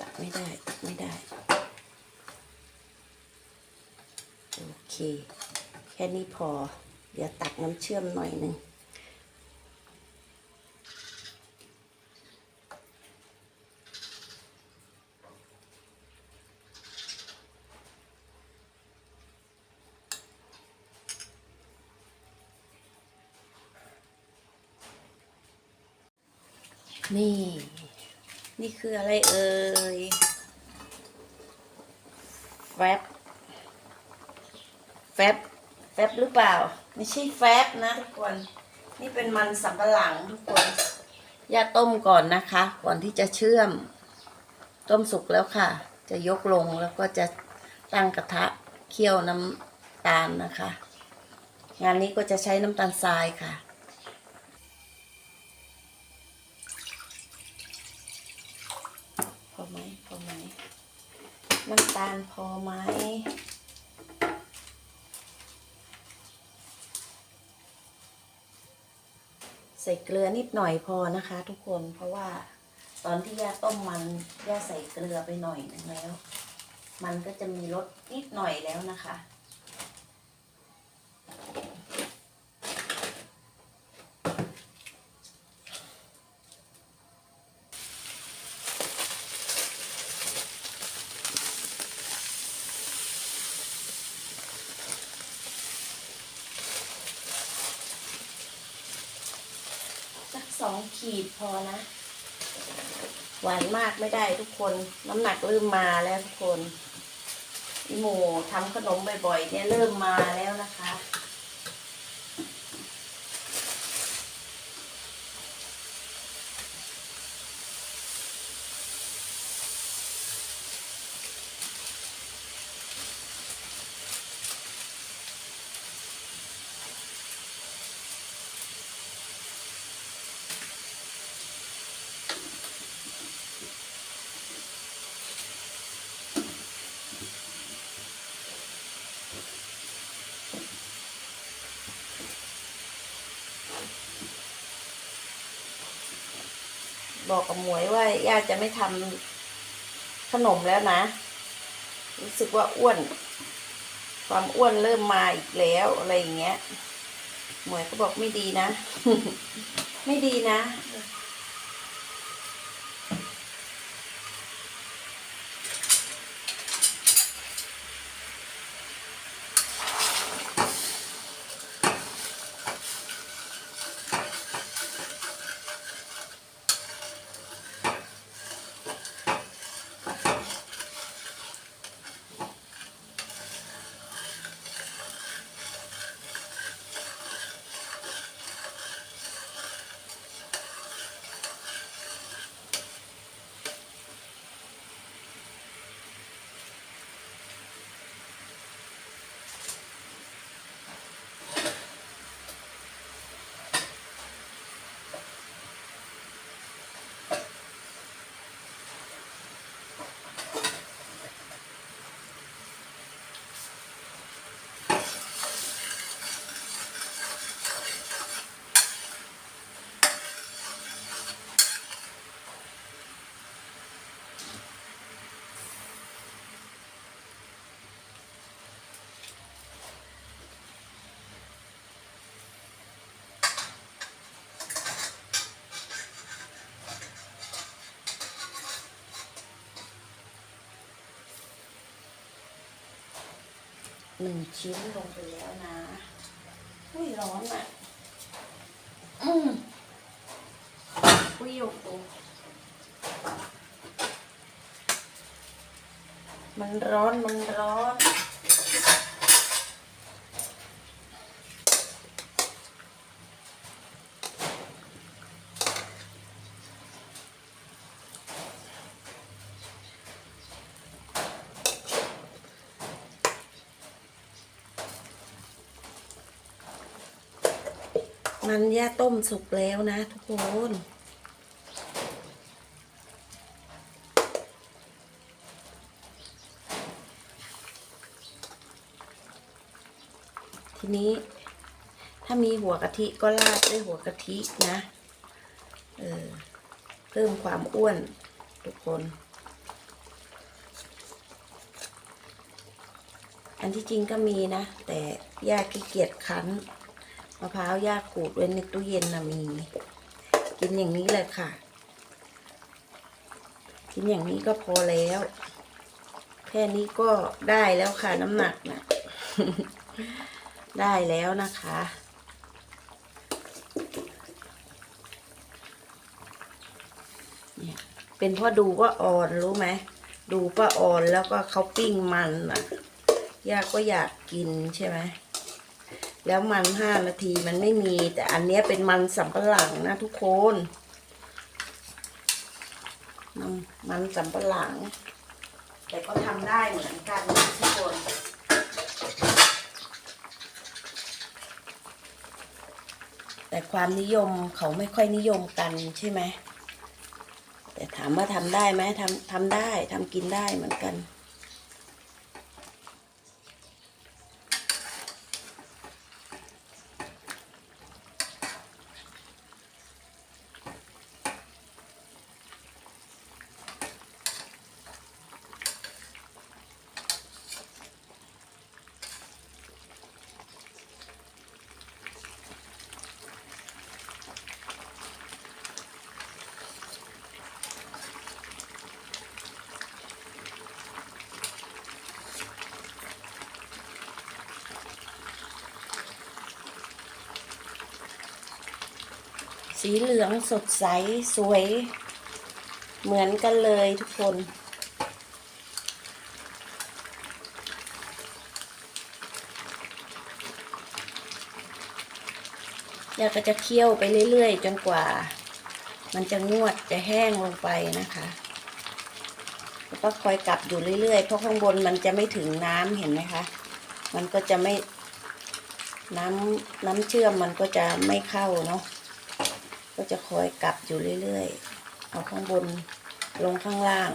ตักได้ตักไม่ได้ โอเค แค่นี้พอ เดี๋ยวตักน้ำเชื่อมหน่อยหนึ่งนี่ นี่คืออะไรเอ่ยแฟบแฟบแฟบหรือเปล่า ไม่ใช่แฟบนะทุกคน นี่เป็นมันสำปะหลังทุกคนย่าต้มก่อนนะคะ ก่อนที่จะเชื่อม ต้มสุกแล้วค่ะ จะยกลงแล้วก็จะตั้งกระทะเคี่ยวน้ำตาลนะคะ งานนี้ก็จะใช้น้ำตาลทรายค่ะ อไหมพอไหมน้ำตาลพอไหมใส่เกลือนิดหน่อยพอนะคะ ทุกคนเพราะว่าตอนที่ย่าต้มมันย่าใส่เกลือไปหน่อยนึงแล้ว มันก็จะมีรสนิดหน่อยแล้วนะคะ สองขีดพอนะ หวานมากไม่ได้ทุกคนน้ำหนักเริ่มมาแล้วทุกคนอีหมูทำขนมบ่อยๆเนี่ยเริ่มมาแล้วนะคะ บอกกับหมวยว่าย่าจะไม่ทำขนมแล้วนะ รู้สึกว่าอ้วน ความอ้วนเริ่มมาอีกแล้วอะไรอย่างเงี้ย หมวยก็บอกไม่ดีนะ ไม่ดีนะ หนึ่งชิ้นลงไปแล้วนะอุ้ยร้อนอ่ะ อืมอุ้ยโยกตัวมันร้อน มันร้อน มันย่าต้มสุกแล้วนะทุกคนทีนี้ถ้ามีหัวกะทิก็ราดด้วยหัวกะทินะเออเพิ่มความอ้วนทุกคน อันที่จริงก็มีนะ แต่ยาขี้เกียจคั้น มะพร้าวย่าขูดไว้ในตู้เย็นนะมี กินอย่างนี้เลยค่ะ กินอย่างนี้ก็พอแล้ว แค่นี้ก็ได้แล้วค่ะน้ำหนักนะได้แล้วนะคะ เป็นเพราะดูว่าอ่อนรู้ไหม ดูป้าอ่อนแล้วก็เขาปิ้งมันอะย่าก็อยากกินใช่ไหม แล้วมันห้านาทีมันไม่มี แต่อันนี้เป็นมันสำปะหลังนะทุกคนมันมันสำปะหลัง แต่ก็ทำได้เหมือนกันนะทุกคนแต่ความนิยมเขาไม่ค่อยนิยมกันใช่ไหม แต่ถามว่าทำได้ไหมทำทำได้ทำกินได้เหมือนกัน สีเหลืองสดใสสวย เหมือนกันเลยทุกคนยาก็จะเคี่ยวไปเรื่อยๆ จนกว่า มันจะงวดจะแห้งลงไปนะคะแล้วก็คอยกลับอยู่เรื่อยๆ เพราะข้างบนมันจะไม่ถึงน้ำเห็นไหมคะ มันก็จะไม่น้ำน้ำเชื่อมมันก็จะไม่เข้าเนาะ ก็จะคอยกลับอยู่เรื่อยๆ เอาข้างบนลงข้างล่าง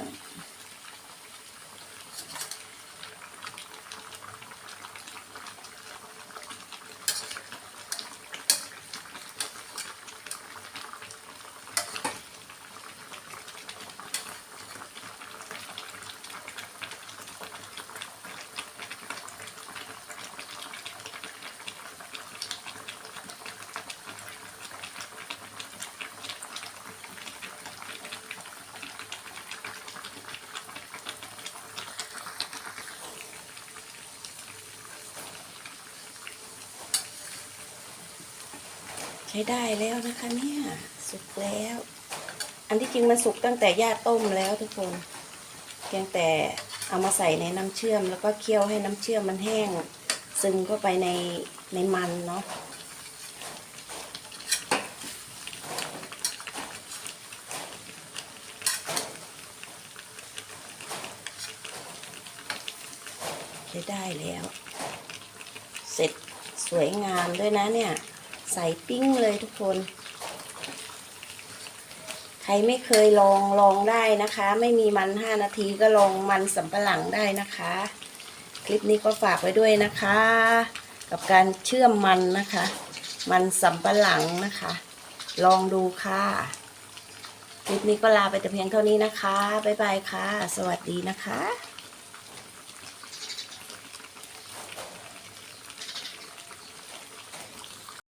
ช้ได้แล้วนะคะเนี่ยสุกแล้ว อันที่จริงมันสุกตั้งแต่ย่าต้มแล้วทุกคนเพียงแต่เอามาใส่ในน้ำเชื่อม แล้วก็เคี่ยวให้น้ำเชื่อมมันแห้ง ซึมเข้าไปในในมันเนาะได้แล้ว เสร็จสวยงามด้วยนะเนี่ย ใส่ปิ้งเลยทุกคน ใครไม่เคยลองลองได้นะคะ ไม่มีมันห้านาทีก็ลองมันสำปะหลังได้นะคะ คลิปนี้ก็ฝากไว้ด้วยนะคะ กับการเชื่อมมันนะคะ มันสำปะหลังนะคะ ลองดูค่ะ คลิปนี้ก็ลาไปแต่เพียงเท่านี้นะคะ บ๊ายบายค่ะ สวัสดีนะคะ